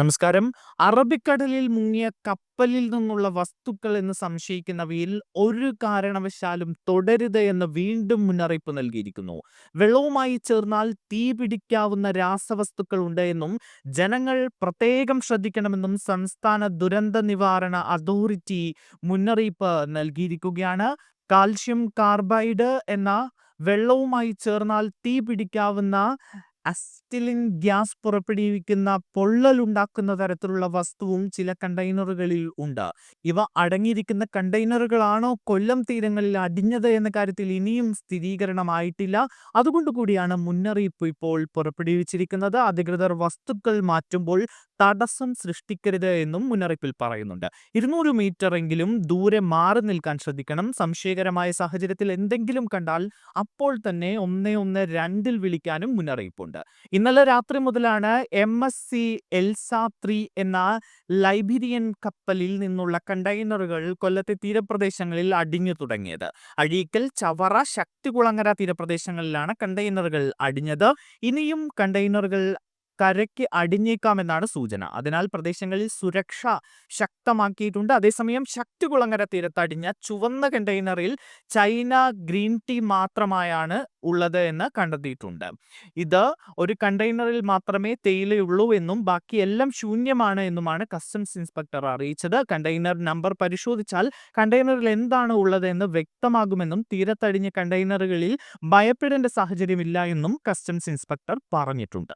നമസ്കാരം. അറബിക്കടലിൽ മുങ്ങിയ കപ്പലിൽ നിന്നുള്ള വസ്തുക്കൾ എന്ന് സംശയിക്കുന്നവയിൽ ഒരു കാരണവശാലും തുടരുത് എന്ന് വീണ്ടും മുന്നറിയിപ്പ് നൽകിയിരിക്കുന്നു. വെള്ളവുമായി ചേർന്നാൽ തീ പിടിക്കാവുന്ന രാസവസ്തുക്കൾ ഉണ്ട് എന്നും ജനങ്ങൾ പ്രത്യേകം ശ്രദ്ധിക്കണമെന്നും സംസ്ഥാന ദുരന്ത നിവാരണ അതോറിറ്റി മുന്നറിയിപ്പ് നൽകിയിരിക്കുകയാണ്. കാൽഷ്യം കാർബൈഡ് എന്ന വെള്ളവുമായി ചേർന്നാൽ തീ പിടിക്കാവുന്ന അസ്റ്റിലിൻ ഗ്യാസ് പുറപ്പെടുവിക്കുന്ന പൊള്ളലുണ്ടാക്കുന്ന തരത്തിലുള്ള വസ്തുവും ചില കണ്ടെയ്നറുകളിൽ ഉണ്ട്. ഇവ അടങ്ങിയിരിക്കുന്ന കണ്ടെയ്നറുകളാണോ കൊല്ലം തീരങ്ങളിൽ അടിഞ്ഞത് എന്ന കാര്യത്തിൽ ഇനിയും സ്ഥിരീകരണമായിട്ടില്ല. അതുകൊണ്ടുകൂടിയാണ് മുന്നറിയിപ്പ് ഇപ്പോൾ പുറപ്പെടുവിച്ചിരിക്കുന്നത്. അധികൃതർ വസ്തുക്കൾ മാറ്റുമ്പോൾ തടസ്സം സൃഷ്ടിക്കരുത് എന്നും മുന്നറിയിപ്പിൽ പറയുന്നുണ്ട്. ഇരുന്നൂറ് മീറ്റർ എങ്കിലും ദൂരെ മാറി നിൽക്കാൻ ശ്രദ്ധിക്കണം. സംശയകരമായ സാഹചര്യത്തിൽ എന്തെങ്കിലും കണ്ടാൽ അപ്പോൾ തന്നെ ഒന്ന് ഒന്ന് രണ്ടിൽ വിളിക്കാനും മുന്നറിയിപ്പുണ്ട്. ഇന്നലെ രാത്രി മുതലാണ് M S C Elsa three എന്ന ലൈബീരിയൻ കപ്പലിൽ നിന്നുള്ള കണ്ടെയ്നറുകൾ കൊല്ലത്തെ തീരപ്രദേശങ്ങളിൽ അടിഞ്ഞു തുടങ്ങിയത്. അഴീക്കൽ ചവറ ശക്തികുളങ്ങര തീരപ്രദേശങ്ങളിലാണ് കണ്ടെയ്നറുകൾ അടിഞ്ഞത്. ഇനിയും കണ്ടെയ്നറുകൾ കരയ്ക്ക് അടിഞ്ഞേക്കാമെന്നാണ് സൂചന. അതിനാൽ പ്രദേശങ്ങളിൽ സുരക്ഷ ശക്തമാക്കിയിട്ടുണ്ട്. അതേസമയം ശക്തികുളങ്ങര തീരത്തടിഞ്ഞ ചുവന്ന കണ്ടെയ്നറിൽ ചൈന ഗ്രീൻ ടീ മാത്രമായാണ് ഉള്ളത് എന്ന് കണ്ടെത്തിയിട്ടുണ്ട്. ഇത് ഒരു കണ്ടെയ്നറിൽ മാത്രമേ തേയിലയുള്ളൂ എന്നും ബാക്കി എല്ലാം ശൂന്യമാണ് എന്നുമാണ് കസ്റ്റംസ് ഇൻസ്പെക്ടർ അറിയിച്ചത്. കണ്ടെയ്നർ നമ്പർ പരിശോധിച്ചാൽ കണ്ടെയ്നറിൽ എന്താണ് ഉള്ളത് എന്ന് വ്യക്തമാകുമെന്നും തീരത്തടിഞ്ഞ കണ്ടെയ്നറുകളിൽ ഭയപ്പെടേണ്ട സാഹചര്യമില്ല എന്നും കസ്റ്റംസ് ഇൻസ്പെക്ടർ പറഞ്ഞിട്ടുണ്ട്.